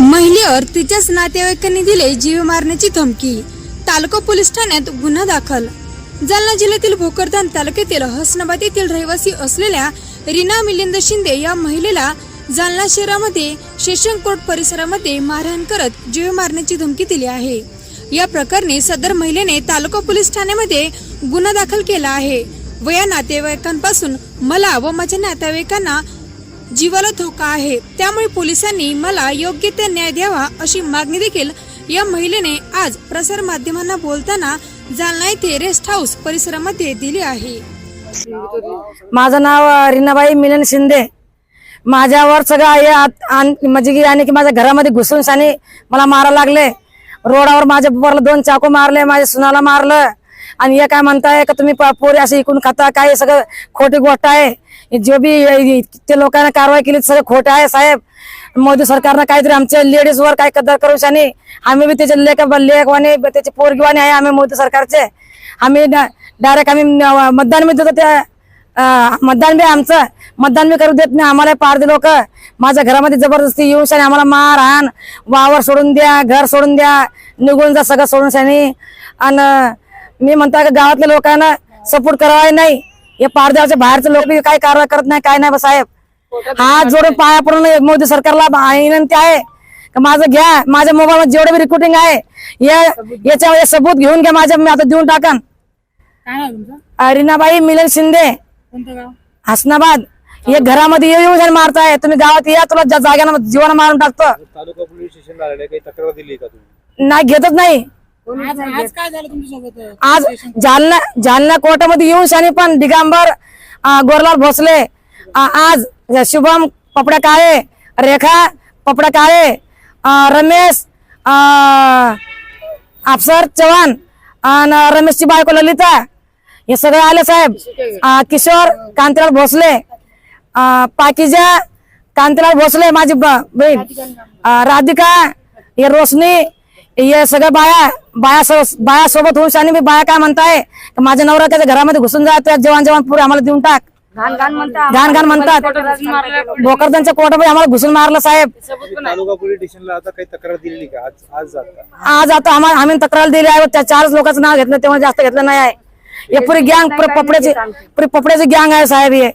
महिलेवर तिच्याच नातेवाईकांनी दिले जीव मारण्याची धमकी. तालुका पोलीस ठाण्यात गुन्हा दाखल. जालना जिल्ह्यातील भोकरदान तालुक्यातील हसनाबाद येथील रहिवासी असलेल्या रीना मिलिंद शिंदे या महिलेला जालना शहरामध्ये शेषन कोर्ट परिसरामध्ये मारहाण करत जीव मारण्याची धमकी दिली आहे. या प्रकरणी सदर महिलेने तालुका पोलीस ठाण्यामध्ये गुन्हा दाखल केला आहे व या नातेवाईकांपासून मला व माझ्या नातेवाईकांना जीवाला धोका आहे. त्यामुळे पोलिसांनी मला योग्य ते न्याय द्यावा अशी मागणी देखील या महिलेने आज प्रसार माध्यमांना बोलताना जालना येथे रेस्ट हाऊस परिसरामध्ये दिली आहे. माझं नाव रीनाबाई मिलन शिंदे. माझ्यावर सगळं आत- म्हणजे की आणि की माझ्या घरामध्ये घुसून शाने मला मारायला लागले. रोडावर माझ्या पोराला दोन चाकू मारले माझ्या सुनाला मारलं. आणि हे काय म्हणताय का तुम्ही प- असे इकून खाता काय सगळं खोटी गोष्ट आहे? जो बी ते लोकांना कारवाई केली सगळं खोटं आहे साहेब. मोदी सरकारनं काहीतरी आमच्या लेडीज वर काय कदर करू शाने? आम्ही बी त्याचे लेख लेखवाने त्याचे पोरगिवाने आहे आम्ही मोदी सरकारचे. आम्ही डायरेक्ट आम्ही मतदान बी देतो त्या मतदान बी आमचं. मतदान बी करू देत नाही आम्हाला पारदे लोक. माझ्या घरामध्ये जबरदस्ती येऊन शाने आम्हाला मार हाण वावर सोडून द्या घर सोडून द्या निघून जा सगळं सोडून शाने. आणि मी म्हणता का गावातल्या लोकांना सपोर्ट करावा नाही. हे पारद्याच्या बाहेरचे लोक बी काय कारवाई करत नाही काय नाही बा साहेब. हात जोडून पाया पडून मोदी सरकारला विनंती आहे. का माझं घ्या माझ्या मोबाईल मध्ये जेवढं बी रेकॉर्डिंग आहे या- याच्यावर हे सबूत घेऊन घ्या माझ्या मी आता देऊन टाकन. काय नाव तुमचं? अं, रीनाबाई मिलन शिंदे. हसनाबाद. हे घरामध्ये येऊ येऊन मारताय तुम्ही गावात या तुला ज्या जाग्यानं जीवन मारून टाकतो. तालुका पोलीस स्टेशन आलेले काही तक्रार दिली का तुम्ही? नाही घेतच नाही. आज आज काय झालं तुमच्यासोबत? आज जालना जालना कोर्टामध्ये येऊन शाने पण दिगंबर गोरलाल भोसले आज शुभम पपडा काळे रेखा पपडा काळे रमेश अफसर चव्हाण आणि रमेशची बायको ललिता हे सगळे आले साहेब. अं, किशोर कांतीलाल भोसले पाकिजा कांतीलाल भोसले माझी ब- बहीण राधिका हे रोशनी हे सगळं बाया बाया सो- बाया सोबत होऊन शाने मी बाया काय म्हणताय? का माझ्या नवरा त्याच्या घरामध्ये घुसून जा त्या जेवण जेवण पुरे आम्हाला देऊन टाक. घाण घाण म्हणतात. भोकरदांच्या कोर्टामध्ये आम्हाला घुसून मारलं साहेब. तालुका पोलीस स्टेशनला आता काही तक्रार दिलेली का? आज आज आता आज आता आम्हाला आम्ही तक्रार दिली आहे त्या चारच लोकांचं नाव घेतलं तेव्हा जास्त घेतलं नाही आहे. हे पुरी गँग पुरी पपड्याची पुरी पपड्याची गँग आहे साहेब हे.